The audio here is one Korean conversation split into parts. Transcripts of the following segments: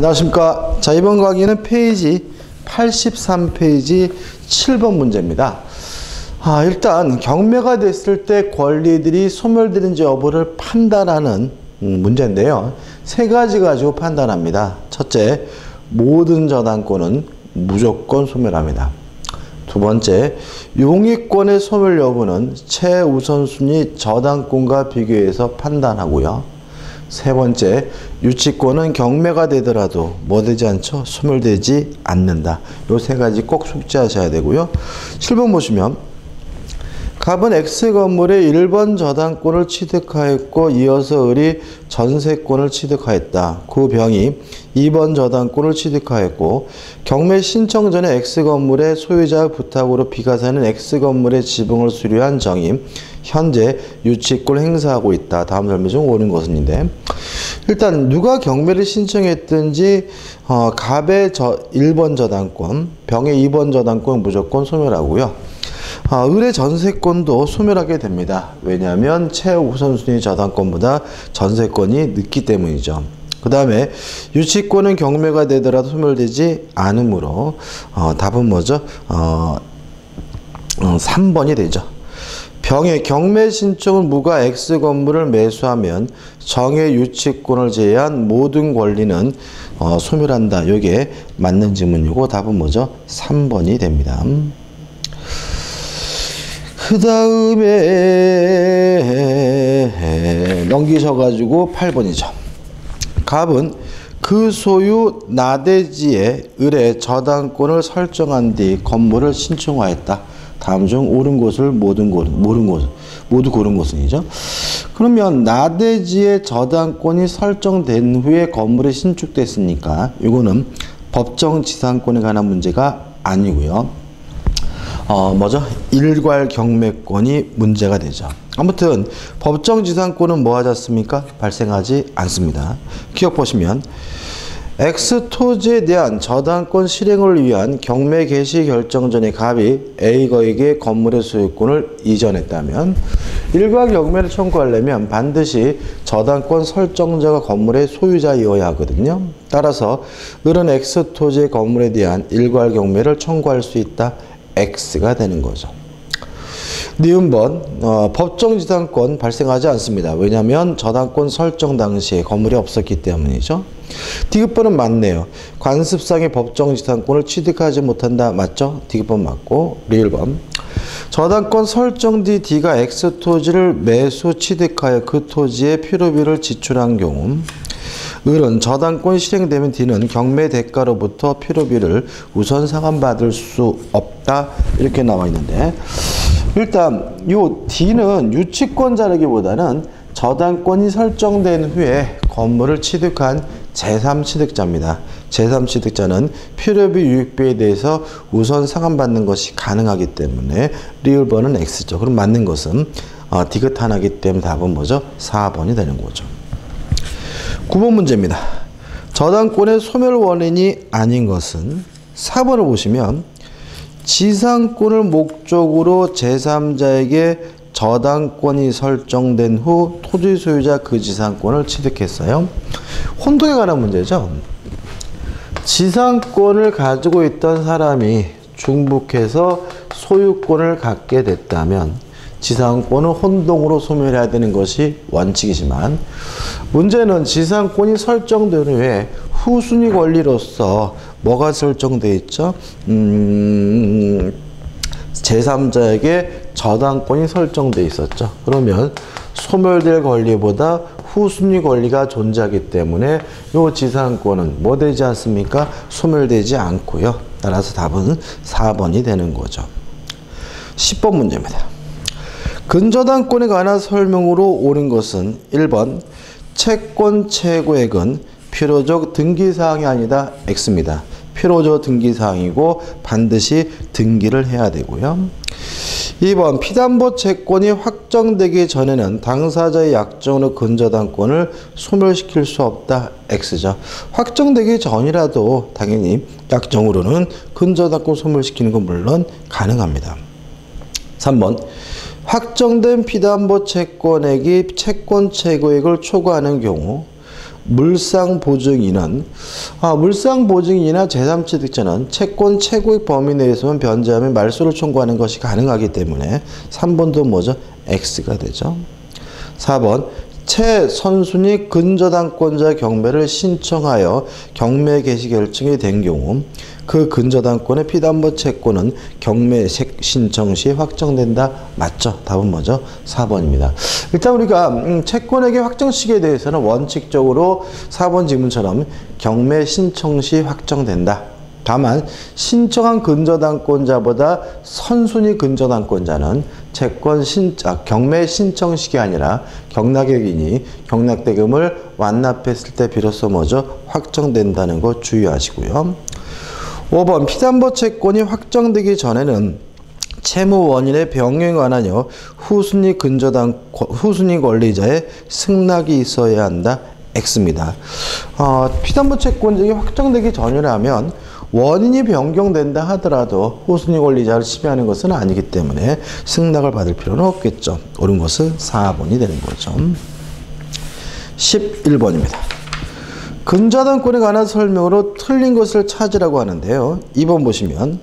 안녕하십니까. 자, 이번 강의는 페이지 83페이지 7번 문제입니다. 아, 일단 경매가 됐을 때 권리들이 소멸되는지 여부를 판단하는 음, 문제인데요. 세 가지 가지고 판단합니다. 첫째, 모든 저당권은 무조건 소멸합니다. 두 번째, 용의권의 소멸 여부는 최우선순위 저당권과 비교해서 판단하고요. 세 번째, 유치권은 경매가 되더라도 뭐 되지 않죠? 소멸되지 않는다. 요 세 가지 꼭 숙지하셔야 되고요. 7번 보시면 갑은 X 건물의 1번 저당권을 취득하였고 이어서 을이 전세권을 취득하였다. 그 병이 2번 저당권을 취득하였고 경매 신청 전에 X 건물의 소유자 부탁으로 비가사는 X 건물의 지붕을 수리한 정이 현재 유치권을 행사하고 있다. 다음 설명 중 옳은 것은인데 일단 누가 경매를 신청했든지 어, 갑의 저 1번 저당권, 병의 2번 저당권 무조건 소멸하고요. 아, 을의 전세권도 소멸하게 됩니다. 왜냐하면 최우선순위 저당권보다 전세권이 늦기 때문이죠. 그 다음에 유치권은 경매가 되더라도 소멸되지 않으므로 어, 답은 뭐죠? 어, 어, 3번이 되죠. 병의 경매 신청은 무가 X 건물을 매수하면 정의 유치권을 제외한 모든 권리는 어, 소멸한다. 이게 맞는 지문이고 답은 뭐죠? 3번이 됩니다. 그 다음에 넘기셔가지고 8번이죠. 갑은 그 소유 나대지에 을의 저당권을 설정한 뒤 건물을 신청하였다. 다음 중 옳은 곳을 모든 곳, 모른 곳, 모두 고른 곳은이죠. 그러면 나대지의 저당권이 설정된 후에 건물이 신축됐으니까 이거는 법정 지상권에 관한 문제가 아니고요. 어, 뭐죠? 일괄 경매권이 문제가 되죠. 아무튼 법정 지상권은 뭐 하지 않습니까? 발생하지 않습니다. 기억 보시면 X 토지에 대한 저당권 실행을 위한 경매 개시 결정 전에 갑이 A 거에게 건물의 소유권을 이전했다면 일괄 경매를 청구하려면 반드시 저당권 설정자가 건물의 소유자이어야 하거든요. 따라서 을은 X 토지의 건물에 대한 일괄 경매를 청구할 수 있다. X가 되는 거죠. 니은번 어, 법정 지상권 발생하지 않습니다. 왜냐하면 저당권 설정 당시에 건물이 없었기 때문이죠. 디귿번은 맞네요. 관습상의 법정 지상권을 취득하지 못한다. 맞죠? 디귿번 맞고 리을번 저당권 설정 뒤 D가 X 토지를 매수 취득하여 그 토지에 필요비를 지출한 경우 을은 저당권 실행되면 D는 경매 대가로부터 필요비를 우선 상환받을 수 없다 이렇게 나와 있는데 일단 요 D는 유치권자라기보다는 저당권이 설정된 후에 건물을 취득한 제3취득자입니다. 제3취득자는 필요비 유익비에 대해서 우선 상환받는 것이 가능하기 때문에 리을번은 X죠. 그럼 맞는 것은 어, 디귿 하나기 때문에 답은 뭐죠? 4번이 되는 거죠. 9번 문제입니다. 저당권의 소멸 원인이 아닌 것은 4번을 보시면 지상권을 목적으로 제3자에게 저당권이 설정된 후 토지 소유자 그 지상권을 취득했어요. 혼동에 관한 문제죠. 지상권을 가지고 있던 사람이 중복해서 소유권을 갖게 됐다면 지상권은 혼동으로 소멸해야 되는 것이 원칙이지만 문제는 지상권이 설정된 후에 후순위 권리로서 뭐가 설정돼 있죠? 음, 제3자에게 저당권이 설정돼 있었죠. 그러면 소멸될 권리보다 후순위 권리가 존재하기 때문에 이 지상권은 뭐 되지 않습니까? 소멸되지 않고요. 따라서 답은 4번이 되는 거죠. 10번 문제입니다. 근저당권에 관한 설명으로 옳은 것은 1번 채권 최고액은 필요적 등기사항이 아니다 X입니다. 필요적 등기사항이고 반드시 등기를 해야 되고요. 2번 피담보 채권이 확정되기 전에는 당사자의 약정으로 근저당권을 소멸시킬 수 없다 X죠. 확정되기 전이라도 당연히 약정으로는 근저당권 소멸시키는 건 물론 가능합니다. 3번 확정된 피담보 채권액이 채권 최고액을 초과하는 경우 물상보증인은 아, 물상보증인이나 제3취득자는 채권 최고액 범위 내에서만 변제하면 말소를 청구하는 것이 가능하기 때문에 3번도 뭐죠? X가 되죠. 4번 최선순위 근저당권자 경매를 신청하여 경매 개시 결정이 된 경우 그 근저당권의 피담보 채권은 경매 신청 시 확정된다. 맞죠? 답은 뭐죠? 4번입니다. 일단 우리가 음, 채권에게 확정식에 대해서는 원칙적으로 4번 지문처럼 경매 신청 시 확정된다. 다만 신청한 근저당권자보다 선순위 근저당권자는 채권 신, 아, 경매 신청식이 아니라 경락액이니 경락대금을 완납했을 때 비로소 뭐죠? 확정된다는 거 주의하시고요. 5번 피담보 채권이 확정되기 전에는 채무 원인의 병행에 관하여 후순위 근저당 후순위 권리자의 승낙이 있어야 한다. X입니다. 어, 피담보 채권이 확정되기 전이라면 원인이 변경된다 하더라도 후순위 권리자를 침해하는 것은 아니기 때문에 승낙을 받을 필요는 없겠죠. 옳은 것은 4번이 되는 거죠. 11번입니다. 근저당권에 관한 설명으로 틀린 것을 찾으라고 하는데요. 2번 보시면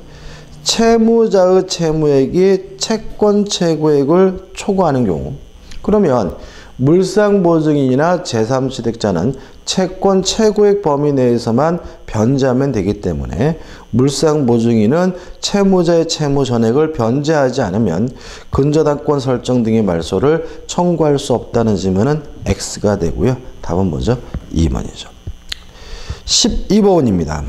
채무자의 채무액이 채권 최고액을 초과하는 경우 그러면 물상보증인이나 제3취득자는 채권 최고액 범위 내에서만 변제하면 되기 때문에 물상보증인은 채무자의 채무 전액을 변제하지 않으면 근저당권 설정 등의 말소를 청구할 수 없다는 질문은 X가 되고요. 답은 뭐죠? 2번이죠. 12번입니다.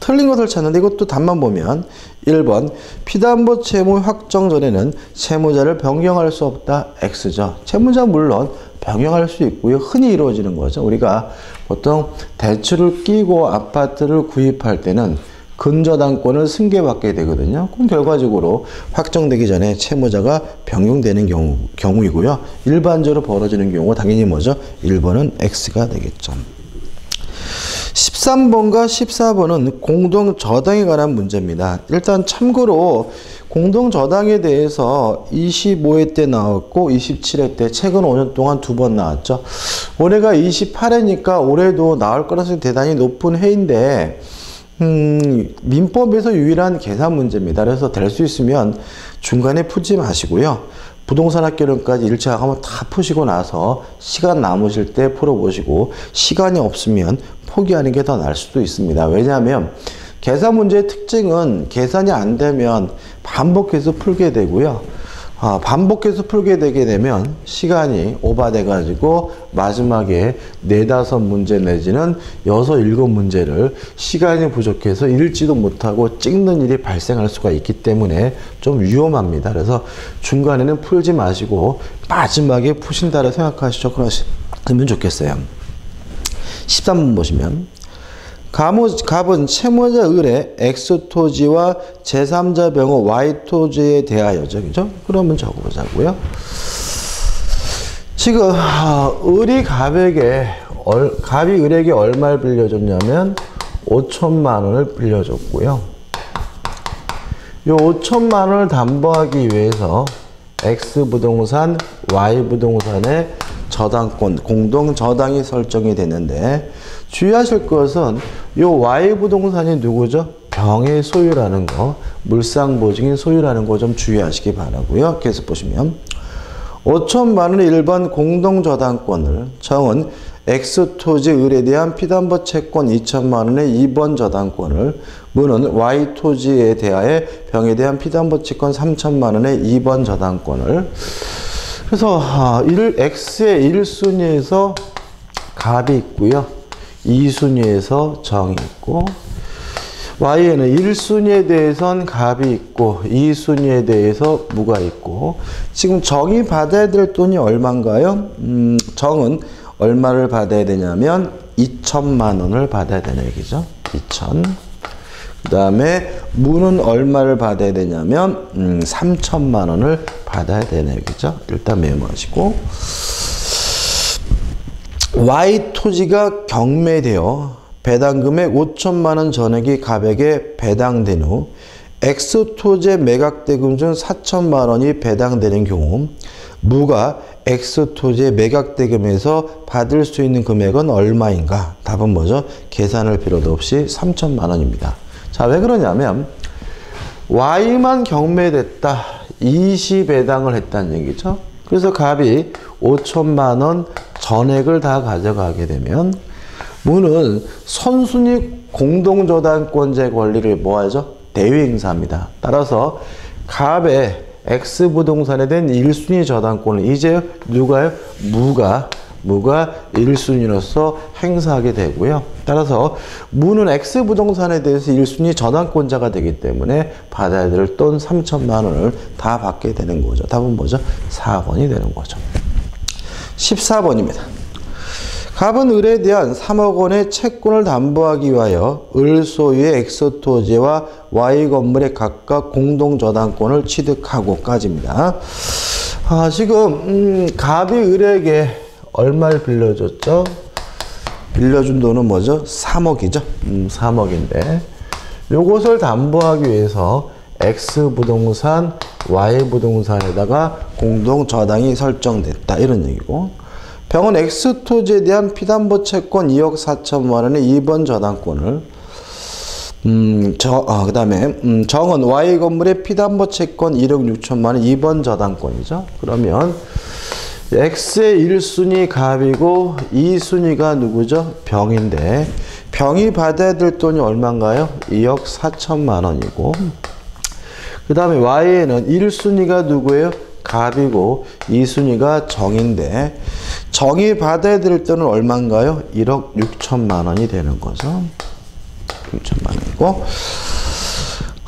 틀린 것을 찾는데 이것도 답만 보면 1번 피담보 채무 확정 전에는 채무자를 변경할 수 없다. X죠. 채무자 물론 변경할 수 있고요. 흔히 이루어지는 거죠. 우리가 보통 대출을 끼고 아파트를 구입할 때는 근저당권을 승계받게 되거든요. 그럼 결과적으로 확정되기 전에 채무자가 변경되는 경우, 경우이고요. 일반적으로 벌어지는 경우 당연히 뭐죠? 1번은 X가 되겠죠. 13번과 14번은 공동 저당에 관한 문제입니다. 일단 참고로 공동 저당에 대해서 25회 때 나왔고 27회 때 최근 5년 동안 두 번 나왔죠. 올해가 28회니까 올해도 나올 가능성이 대단히 높은 해인데 음, 민법에서 유일한 계산 문제입니다. 그래서 될 수 있으면 중간에 푸지 마시고요. 부동산 학교론까지 일차 한번 다 푸시고 나서 시간 남으실 때 풀어보시고 시간이 없으면 포기하는 게 더 나을 수도 있습니다. 왜냐하면 계산 문제의 특징은 계산이 안 되면 반복해서 풀게 되고요. 아, 반복해서 풀게 되게 되면 시간이 오바돼 가지고 마지막에 네다섯 문제 내지는 여섯 일곱 문제를 시간이 부족해서 읽지도 못하고 찍는 일이 발생할 수가 있기 때문에 좀 위험합니다. 그래서 중간에는 풀지 마시고 마지막에 푸신다고 생각하시죠. 그러시면 좋겠어요. 13번 보시면 갑은, 채무자 을의 X토지와 제3자 병호 Y토지에 대하여죠. 그죠? 그러면 적어보자고요. 지금 아, 을이 갑에게 얼, 갑이 을에게 얼마를 빌려줬냐면 5천만 원을 빌려줬고요. 이 5천만 원을 담보하기 위해서 X 부동산, Y 부동산의 저당권, 공동 저당이 설정이 되는데 주의하실 것은 이 Y 부동산이 누구죠? 병의 소유라는 거, 물상 보증인 소유라는 거 좀 주의하시기 바라고요. 계속 보시면 5천만 원의 1번 공동저당권을 정은 X토지 을에 대한 피담보 채권 2천만 원의 2번 저당권을 문은 Y토지에 대하여 병에 대한 피담보 채권 3천만 원의 2번 저당권을 그래서 1, 아, X의 1순위에서 갑이 있고요. 2순위에서 정이 있고 Y에는 1순위에 대해선 갑이 있고 2순위에 대해서 무가 있고 지금 정이 받아야 될 돈이 얼마인가요? 음, 정은 얼마를 받아야 되냐면 2천만 원을 받아야 되는 얘기죠. 2천. 그 다음에 무는 얼마를 받아야 되냐면 음, 3천만 원을 받아야 되는 얘기죠. 일단 메모하시고 Y 토지가 경매되어 배당금액 5천만 원 전액이 갑에게 배당된 후 엑스토제 매각대금 중 4천만 원이 배당되는 경우 무가 엑스토제 매각대금에서 받을 수 있는 금액은 얼마인가? 답은 뭐죠? 계산할 필요도 없이 3천만 원입니다. 자, 왜 그러냐면 Y만 경매됐다. 20배당을 했다는 얘기죠. 그래서 갑이 5천만 원 전액을 다 가져가게 되면 무는 선순위 공동저당권제 권리를 뭐하죠? 대위행사입니다. 따라서 갑의 X부동산에 대한 1순위 저당권을 이제 누가요? 무가 무가 1순위로서 행사하게 되고요. 따라서 무는 X부동산에 대해서 1순위 저당권자가 되기 때문에 받아야 될 돈 3천만 원을 다 받게 되는 거죠. 답은 뭐죠? 4번이 되는 거죠. 14번입니다. 갑은 을에 대한 3억 원의 채권을 담보하기 위하여 을 소유의 엑소토지와 Y 건물의 각각 공동 저당권을 취득하고까지입니다. 아, 지금 음, 갑이 을에게 얼마를 빌려줬죠? 빌려준 돈은 뭐죠? 3억이죠. 음, 3억인데 요것을 담보하기 위해서 X부동산, Y부동산에다가 공동 저당이 설정됐다 이런 얘기고 병원 엑스토지에 대한 피담보 채권 2억 4천만 원의 2번 저당권을 음, 저, 아, 그 다음에, 음, 정은 Y 건물의 피담보 채권 1억 6천만 원 2번 저당권이죠. 그러면, X의 1순위 갑이고 2순위가 누구죠? 병인데, 병이 받아야 될 돈이 얼마인가요? 2억 4천만 원이고, 그 다음에 Y에는 1순위가 누구예요? 갑이고 2순위가 정인데 정이 받아야 될 돈은 얼마인가요? 1억 6천만 원이 되는 거죠. 6천만 원이고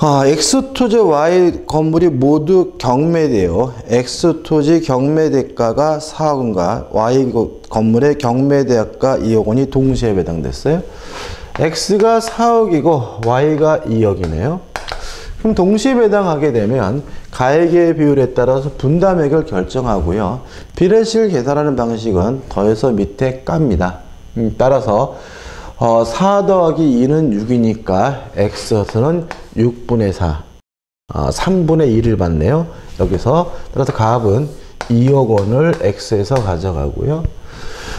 아, X토지 Y 건물이 모두 경매되어 X토지 경매 대가가 4억 원과 Y 건물의 경매 대가 2억 원이 동시에 배당됐어요. X가 4억이고 Y가 2억이네요. 그럼 동시 배당하게 되면 가액의 비율에 따라서 분담액을 결정하고요. 비례실 계산하는 방식은 더해서 밑에 깝니다. 음, 따라서 어, 4 더하기 2는 6이니까 X는 6분의 4, 어, 3분의 2를 받네요. 여기서 따라서 값은 2억 원을 X에서 가져가고요.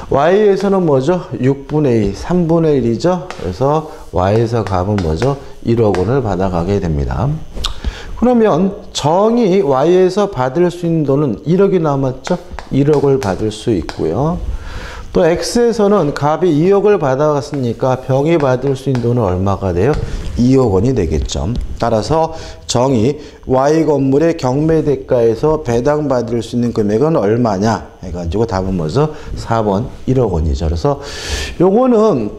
Y에서는 뭐죠? 6분의 2, 3분의 1이죠? 그래서 Y에서 값은 뭐죠? 1억 원을 받아가게 됩니다. 그러면 정이 Y에서 받을 수 있는 돈은 1억이 남았죠? 1억을 받을 수 있고요. 또 X에서는 값이 2억을 받아갔으니까 병이 받을 수 있는 돈은 얼마가 돼요? 2억 원이 되겠죠. 따라서 정이 Y 건물의 경매 대가에서 배당받을 수 있는 금액은 얼마냐 해가지고 답은 뭐죠? 4번 1억 원이죠. 그래서 요거는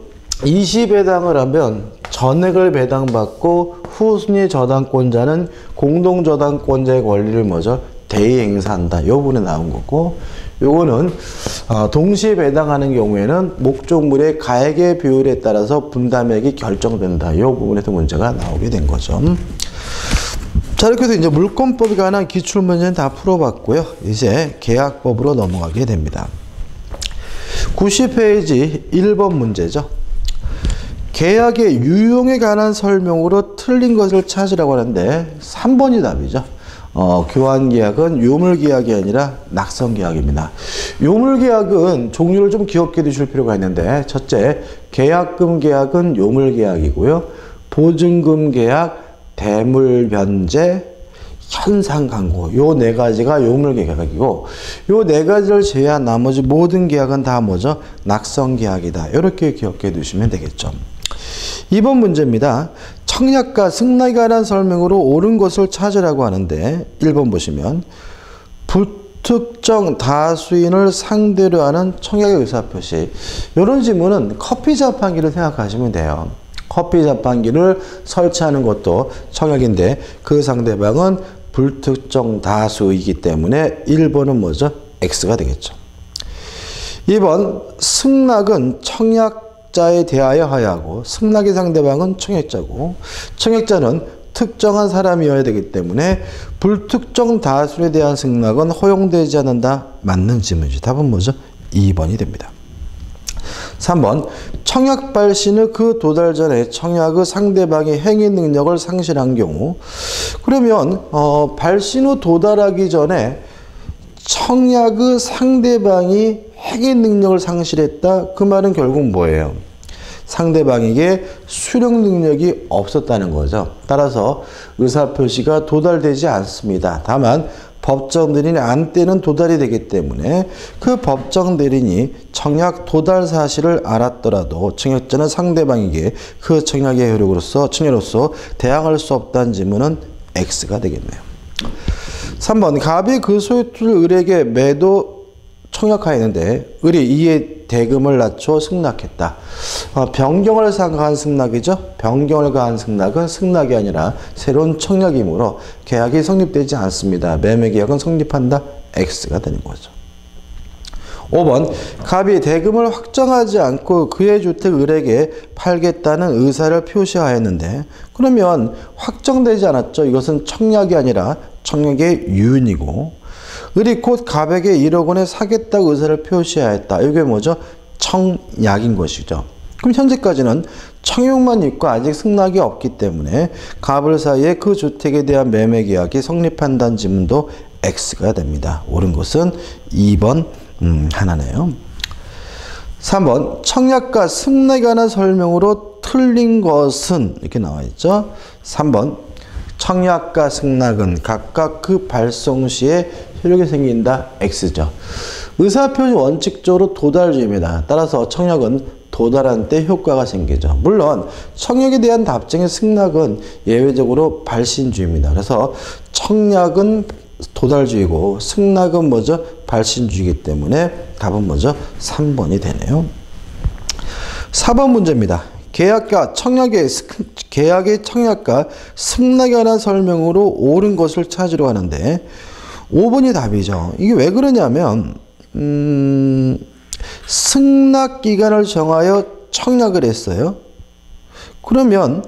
20배당을 하면 전액을 배당받고 후순위 저당권자는 공동 저당권자의 권리를 뭐죠? 대행사한다. 요 부분에 나온 거고 요거는 어, 동시에 배당하는 경우에는 목적물의 가액의 비율에 따라서 분담액이 결정된다. 요 부분에서 문제가 나오게 된 거죠. 자 이렇게 해서 이제 물권법에 관한 기출 문제는 다 풀어봤고요. 이제 계약법으로 넘어가게 됩니다. 90페이지 1번 문제죠. 계약의 유용에 관한 설명으로 틀린 것을 찾으라고 하는데 3번이 답이죠. 어, 교환 계약은 요물 계약이 아니라 낙선 계약입니다. 요물 계약은 종류를 좀 기억해 두실 필요가 있는데 첫째, 계약금 계약은 요물 계약이고요. 보증금 계약, 대물 변제, 현상 강고 요 네 가지가 요물 계약이고 요 네 가지를 제외한 나머지 모든 계약은 다 뭐죠? 낙선 계약이다. 이렇게 기억해 두시면 되겠죠. 2번 문제입니다. 청약과 관한 설명으로 옳은 것을 찾으라고 하는데 1번 보시면 불특정 다수인을 상대로 하는 청약의 의사표시 이런 질문은 커피 자판기를 생각하시면 돼요. 커피 자판기를 설치하는 것도 청약인데 그 상대방은 불특정 다수이기 때문에 1번은 뭐죠? X가 되겠죠. 2번 승낙은 청약 자에 대하여 하야하고 승낙의 상대방은 청약자고 청약자는 특정한 사람이어야 되기 때문에 불특정 다수에 대한 승낙은 허용되지 않는다. 맞는 질문이죠. 답은 뭐죠? 2번이 됩니다. 3번 청약 발신 후그 도달 전에 청약의 상대방이 행위 능력을 상실한 경우 그러면 어, 발신 후 도달하기 전에 청약의 상대방이 행위 능력을 상실했다. 그 말은 결국 뭐예요? 상대방에게 수령 능력이 없었다는 거죠. 따라서 의사표시가 도달되지 않습니다. 다만 법정 대리인의 안때는 도달이 되기 때문에 그 법정 대리인이 청약 도달 사실을 알았더라도 청약자는 상대방에게 그 청약의 효력으로서 청약으로서 대항할 수 없다는 질문은 X가 되겠네요. 3번 갑이 그 소유투를 을에게 매도 청약하였는데 을이 이에 대금을 낮춰 승낙했다. 어, 변경을 상가한 승낙이죠. 변경을 가한 승낙은 승낙이 아니라 새로운 청약이므로 계약이 성립되지 않습니다. 매매 계약은 성립한다. X가 되는 거죠. 5번 갑이 대금을 확정하지 않고 그의 주택 을에게 팔겠다는 의사를 표시하였는데 그러면 확정되지 않았죠. 이것은 청약이 아니라 청약의 유인이고 곧 갑에게 1억 원에 사겠다 의사를 표시하였다. 이게 뭐죠? 청약인 것이죠. 그럼 현재까지는 청약만 있고 아직 승낙이 없기 때문에 갑을 사이에 그 주택에 대한 매매 계약이 성립한다는 지문도 X가 됩니다. 옳은 것은 2번 음, 하나네요. 3번 청약과 승낙에 관한 설명으로 틀린 것은 이렇게 나와 있죠. 3번 청약과 승낙은 각각 그 발송 시에 효력이 생긴다. X죠. 의사표시 원칙적으로 도달주의입니다. 따라서 청약은 도달한 때 효과가 생기죠. 물론 청약에 대한 답정의 승낙은 예외적으로 발신주의입니다. 그래서 청약은 도달주의고 승낙은 뭐죠? 발신주의이기 때문에 답은 뭐죠? 3번이 되네요. 4번 문제입니다. 계약과 청약의 계약의 청약과 승낙에 관한 설명으로 옳은 것을 찾으려 하는데 5번이 답이죠. 이게 왜 그러냐면 음, 승낙 기간을 정하여 청약을 했어요. 그러면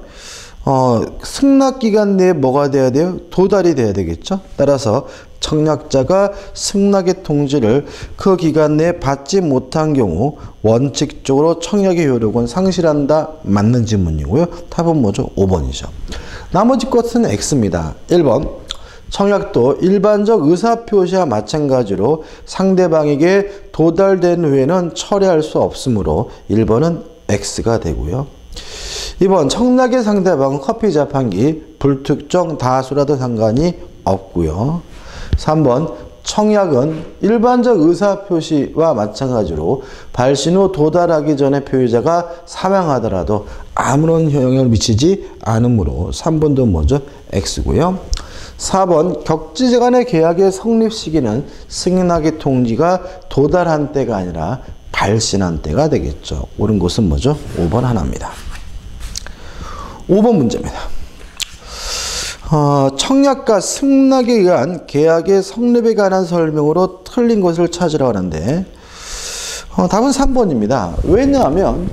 어, 승낙 기간 내에 뭐가 돼야 돼요? 도달이 돼야 되겠죠. 따라서 청약자가 승낙의 통지를 그 기간 내에 받지 못한 경우 원칙적으로 청약의 효력은 상실한다. 맞는 질문이고요. 답은 뭐죠? 5번이죠. 나머지 것은 X입니다. 1번 청약도 일반적 의사표시와 마찬가지로 상대방에게 도달된 후에는 철회할 수 없으므로 1번은 X가 되고요. 2번 청약의 상대방은 커피 자판기 불특정 다수라도 상관이 없고요. 3번 청약은 일반적 의사표시와 마찬가지로 발신 후 도달하기 전에 표의자가 사망하더라도 아무런 영향을 미치지 않으므로 3번도 먼저 X고요. 4번 격지제 간의 계약의 성립 시기는 승인하기 통지가 도달한 때가 아니라 발신한 때가 되겠죠. 옳은 것은 뭐죠? 5번 하나입니다. 5번 문제입니다. 어, 청약과 승낙에 의한 계약의 성립에 관한 설명으로 틀린 것을 찾으라 하는데 어, 답은 3번입니다. 왜냐하면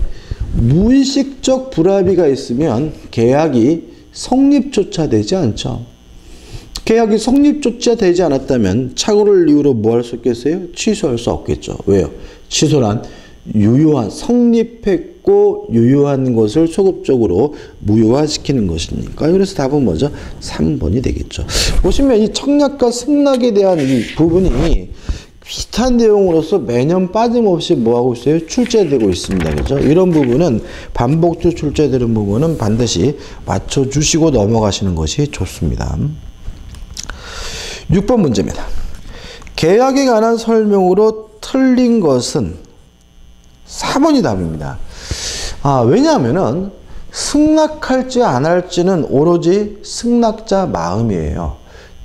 무의식적 불합의가 있으면 계약이 성립조차 되지 않죠. 계약이 성립조차 되지 않았다면 착오를 이유로 뭐 할 수 있겠어요? 취소할 수 없겠죠. 왜요? 취소란 유효한 성립했고 유효한 것을 소급적으로 무효화시키는 것이니까 그래서 답은 뭐죠? 3번이 되겠죠. 보시면 이 청약과 승낙에 대한 이 부분이 비슷한 내용으로서 매년 빠짐없이 뭐하고 있어요? 출제되고 있습니다. 그죠? 이런 부분은 반복적으로 출제되는 부분은 반드시 맞춰주시고 넘어가시는 것이 좋습니다. 6번 문제입니다. 계약에 관한 설명으로 틀린 것은 4번이 답입니다. 아, 왜냐하면은 승낙할지 안 할지는 오로지 승낙자 마음이에요.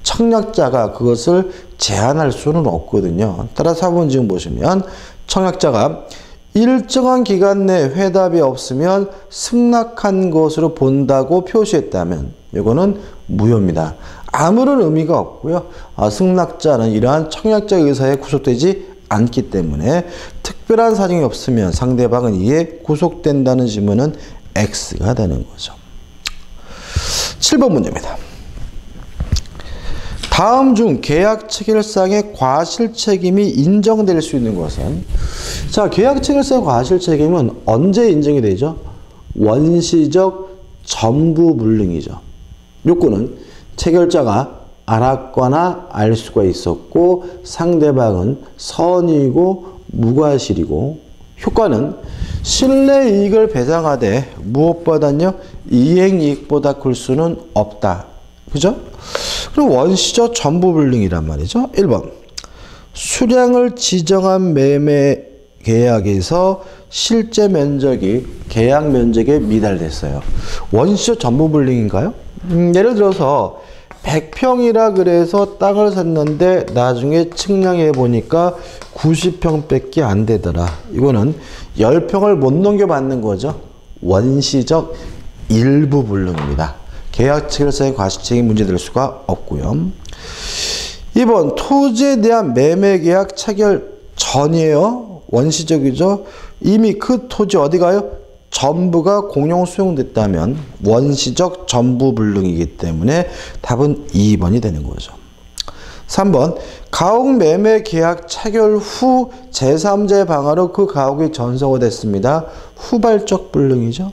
청약자가 그것을 제한할 수는 없거든요. 따라 4번 지금 보시면 청약자가 일정한 기간 내 회답이 없으면 승낙한 것으로 본다고 표시했다면 이거는 무효입니다. 아무런 의미가 없고요. 아, 승낙자는 이러한 청약자 의사에 구속되지 않기 때문에 특별한 사정이 없으면 상대방은 이에 구속된다는 질문은 X가 되는 거죠. 7번 문제입니다. 다음 중 계약 체결상의 과실 책임이 인정될 수 있는 것은 자 계약 체결상 과실 책임은 언제 인정이 되죠? 원시적 전부 불능이죠. 요건은 체결자가 알았거나 알 수가 있었고 상대방은 선이고 무과실이고 효과는 신뢰 이익을 배상하되 무엇보다는요 이행 이익보다 클 수는 없다. 그죠? 그럼 원시적 전부 불능이란 말이죠. 1번 수량을 지정한 매매 계약에서 실제 면적이 계약 면적에 미달됐어요. 원시적 전부 불능인가요? 음, 예를 들어서 100평이라 그래서 땅을 샀는데 나중에 측량해 보니까 90평밖에 안 되더라. 이거는 10평을 못 넘겨 받는 거죠. 원시적 일부 불능입니다. 계약 체결상의 과실책임 문제될 수가 없고요. 2번 토지에 대한 매매 계약 체결 전이에요. 원시적이죠. 이미 그 토지 어디 가요? 전부가 공용 수용됐다면 원시적 전부 불능이기 때문에 답은 2번이 되는 거죠. 3번 가옥 매매 계약 체결 후 제3자의 방화로 그 가옥이 전서가 됐습니다. 후발적 불능이죠.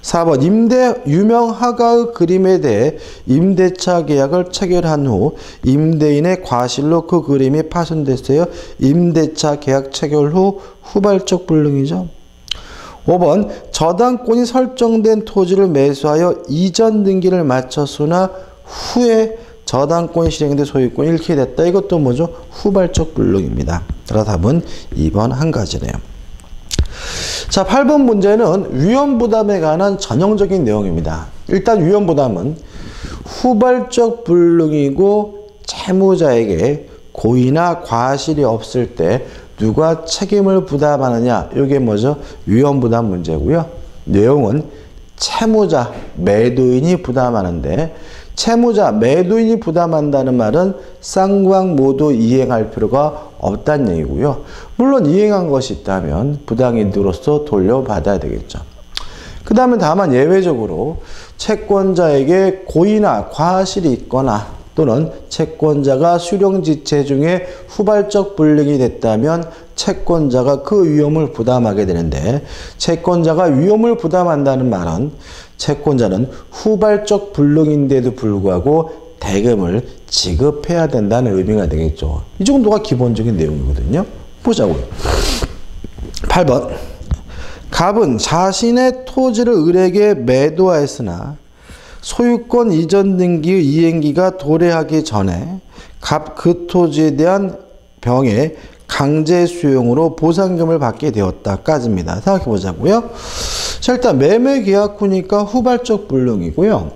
4번 임대 유명 하가의 그림에 대해 임대차 계약을 체결한 후 임대인의 과실로 그 그림이 파손됐어요. 임대차 계약 체결 후 후발적 불능이죠. 5번 저당권이 설정된 토지를 매수하여 이전 등기를 마쳤으나 후에 저당권이 실행돼 소유권이 잃게 됐다. 이것도 뭐죠? 후발적 불능입니다. 따라 답은 2번 한 가지네요. 자, 8번 문제는 위험부담에 관한 전형적인 내용입니다. 일단 위험부담은 후발적 불능이고 채무자에게 고의나 과실이 없을 때 누가 책임을 부담하느냐 이게 뭐죠? 위험 부담 문제고요. 내용은 채무자, 매도인이 부담하는데 채무자, 매도인이 부담한다는 말은 쌍방 모두 이행할 필요가 없다는 얘기고요. 물론 이행한 것이 있다면 부당이득으로서 돌려받아야 되겠죠. 그 다음에 다만 예외적으로 채권자에게 고의나 과실이 있거나 또는 채권자가 수령지체 중에 후발적 불능이 됐다면 채권자가 그 위험을 부담하게 되는데 채권자가 위험을 부담한다는 말은 채권자는 후발적 불능인데도 불구하고 대금을 지급해야 된다는 의미가 되겠죠. 이 정도가 기본적인 내용이거든요. 보자고요. 8번. 갑은 자신의 토지를 을에게 매도하였으나 소유권 이전 등기의 이행기가 도래하기 전에 갑 그 토지에 대한 병에 강제 수용으로 보상금을 받게 되었다까지입니다. 생각해 보자고요. 자, 일단 매매 계약 후니까 후발적 불능이고요.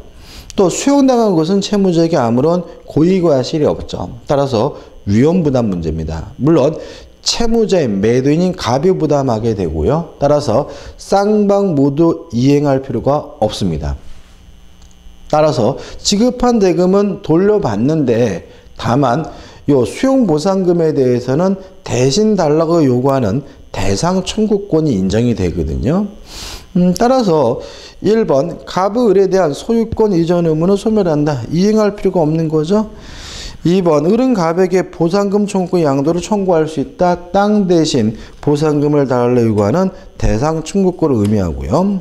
또 수용당한 것은 채무자에게 아무런 고의과실이 없죠. 따라서 위험 부담 문제입니다. 물론 채무자의 매도인인 갑이 부담하게 되고요. 따라서 쌍방 모두 이행할 필요가 없습니다. 따라서 지급한 대금은 돌려받는데 다만 요 수용 보상금에 대해서는 대신 달라고 요구하는 대상 청구권이 인정이 되거든요. 음, 따라서 1번 갑의 을에 대한 소유권 이전 의무는 소멸한다. 이행할 필요가 없는 거죠. 2번 을은 갑에게 보상금 청구 양도를 청구할 수 있다. 땅 대신 보상금을 달라 요구하는 대상 청구권을 의미하고요.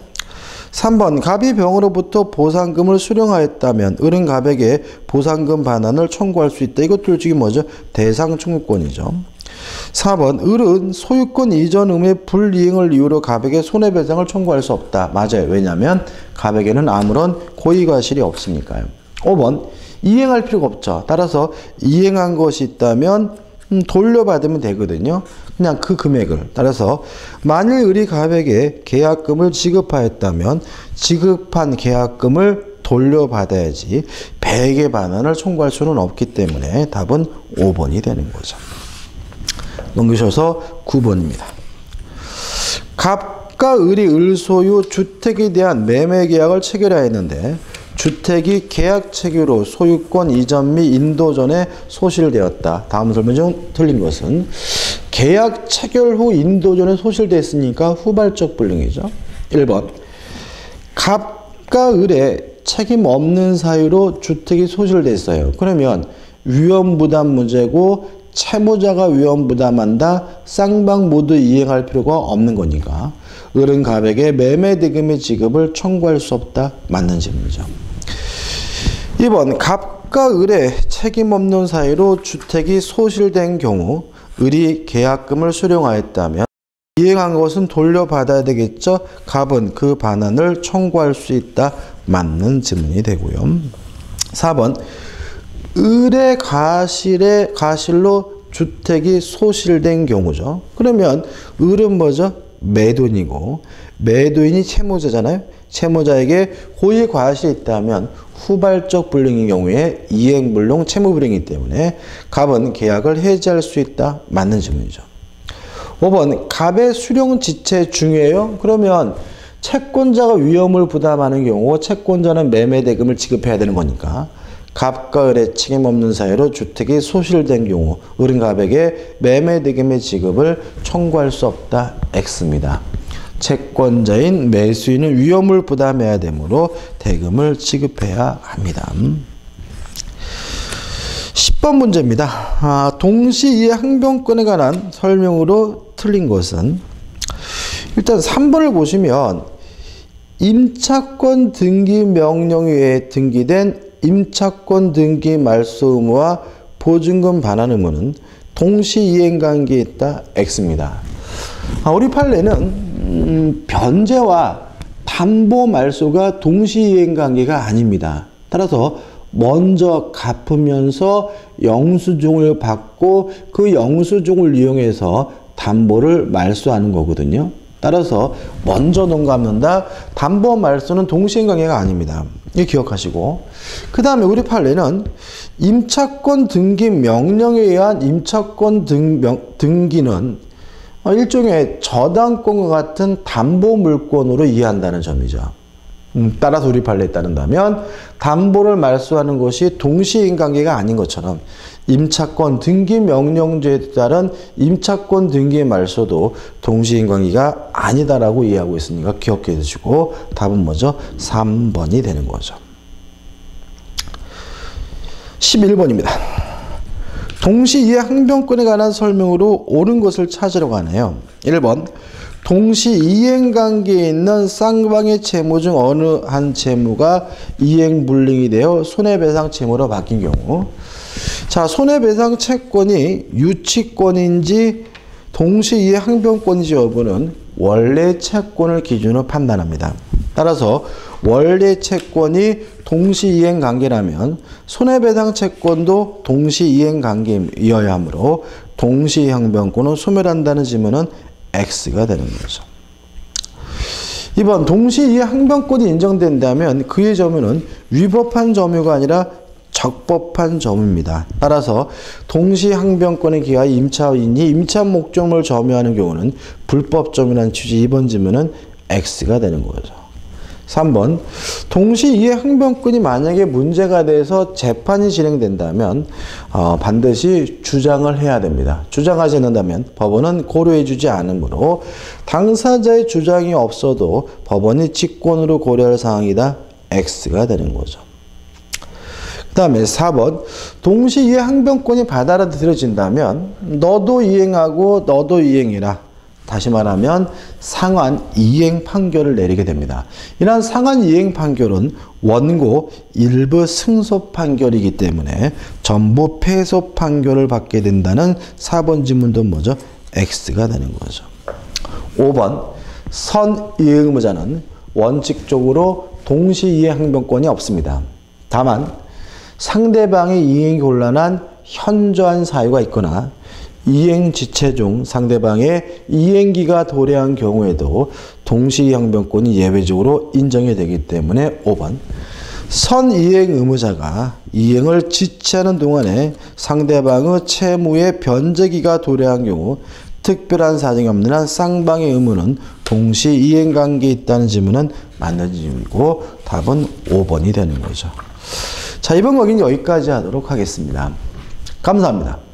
3번 갑이 병으로부터 보상금을 수령하였다면 을은 갑에게 보상금 반환을 청구할 수 있다. 이것도 지금 뭐죠? 대상 청구권이죠. 4번 을은 소유권 이전 의무의 불이행을 이유로 갑에게 손해배상을 청구할 수 없다. 맞아요. 왜냐하면 갑에게는 아무런 고의과실이 없으니까요. 5번 이행할 필요가 없죠. 따라서 이행한 것이 있다면 음, 돌려받으면 되거든요. 그냥 그 금액을. 따라서 만일 을이 갑에게 계약금을 지급하였다면 지급한 계약금을 돌려받아야지 배액의 반환을 청구할 수는 없기 때문에 답은 5번이 되는 거죠. 넘기셔서 9번입니다. 갑과 을이 을소유 주택에 대한 매매 계약을 체결하였는데 주택이 계약 체결로 소유권 이전 및 인도 전에 소실되었다. 다음 설명 중 틀린 것은 계약 체결 후 인도 전에 소실됐으니까 후발적 불능이죠. 1번 갑과 을의 책임 없는 사유로 주택이 소실됐어요. 그러면 위험 부담 문제고 채무자가 위험 부담한다. 쌍방 모두 이행할 필요가 없는 거니까 을은 갑에게 매매 대금의 지급을 청구할 수 없다. 맞는 질문이죠. 2번 갑과 을의 책임 없는 사이로 주택이 소실된 경우 을이 계약금을 수령하였다면 이행한 것은 돌려받아야 되겠죠. 갑은 그 반환을 청구할 수 있다. 맞는 질문이 되고요. 4번 을의 가실에 가실로 주택이 소실된 경우죠. 그러면 을은 뭐죠? 매도인이고 매도인이 채무자잖아요. 채무자에게 고의 과실이 있다면 후발적 불능인 경우에 이행 불능 채무 불능이기 때문에 갑은 계약을 해지할 수 있다. 맞는 질문이죠. 5번 갑의 수령 지체 중요해요. 그러면 채권자가 위험을 부담하는 경우 채권자는 매매 대금을 지급해야 되는 거니까 갑과 을의 책임 없는 사유로 주택이 소실된 경우 을은 갑에게 매매 대금의 지급을 청구할 수 없다. X입니다. 채권자인 매수인은 위험을 부담해야 되므로 대금을 지급해야 합니다. 10번 문제입니다. 아, 동시 이해 항변권에 관한 설명으로 틀린 것은 일단 3번을 보시면 임차권 등기 명령에 등기된 임차권 등기 말소 의무와 보증금 반환 의무는 동시 이행 관계에 있다 X입니다. 아, 우리 판례는 음, 변제와 담보 말소가 동시 이행 관계가 아닙니다. 따라서 먼저 갚으면서 영수증을 받고 그 영수증을 이용해서 담보를 말소하는 거거든요. 따라서 먼저 농감는다. 담보 말소는 동시행 관계가 아닙니다. 이 기억하시고 그 다음에 우리 판례는 임차권 등기 명령에 의한 임차권 등, 명, 등기는 일종의 저당권과 같은 담보 물권으로 이해한다는 점이죠. 음, 따라서 우리 판례에 따른다면 담보를 말소하는 것이 동시인 관계가 아닌 것처럼 임차권 등기 명령제에 따른 임차권 등기 말소도 동시인 관계가 아니다라고 이해하고 있으니까 기억해 두시고 답은 뭐죠? 3번이 되는 거죠. 11번입니다. 동시이해 항변권에 관한 설명으로 옳은 것을 찾으려고 하네요. 1번 동시 이행 관계에 있는 쌍방의 채무 중 어느 한 채무가 이행 불능이 되어 손해배상 채무로 바뀐 경우 자 손해배상 채권이 유치권인지 동시 이해 항변권인지 여부는 원래 채권을 기준으로 판단합니다. 따라서 원래 채권이 동시 이행 관계라면 손해배상 채권도 동시 이행 관계이어야 하므로 동시 항변권은 소멸한다는 지문은 X가 되는 거죠. 2번 동시에 항변권이 인정된다면 그의 점유는 위법한 점유가 아니라 적법한 점유입니다. 따라서 동시 항변권에 기하여 임차인이 임차 목적물을 점유하는 경우는 불법 점유라는 취지 2번 지문은 X가 되는 거죠. 3번 동시 이해 항변권이 만약에 문제가 돼서 재판이 진행된다면 어, 반드시 주장을 해야 됩니다. 주장하지 않는다면 법원은 고려해 주지 않으므로 당사자의 주장이 없어도 법원이 직권으로 고려할 사항이다. X가 되는 거죠. 그 다음에 4번 동시 이해 항변권이 받아들여진다면 너도 이행하고 너도 이행해라. 다시 말하면 상환 이행 판결을 내리게 됩니다. 이러한 상환 이행 판결은 원고 일부 승소 판결이기 때문에 전부 패소 판결을 받게 된다는 4번 지문도 뭐죠? X가 되는 거죠. 5번 선 이행 의무자는 원칙적으로 동시 이행 항변권이 없습니다. 다만 상대방의 이행이 곤란한 현저한 사유가 있거나 이행 지체 중 상대방의 이행기가 도래한 경우에도 동시항변권이 예외적으로 인정이 되기 때문에 5번 선이행 의무자가 이행을 지체하는 동안에 상대방의 채무의 변제기가 도래한 경우 특별한 사정이 없는 한 쌍방의 의무는 동시 이행 관계에 있다는 질문은 맞는 질문이고 답은 5번이 되는 거죠. 자, 이번 강의는 여기까지 하도록 하겠습니다. 감사합니다.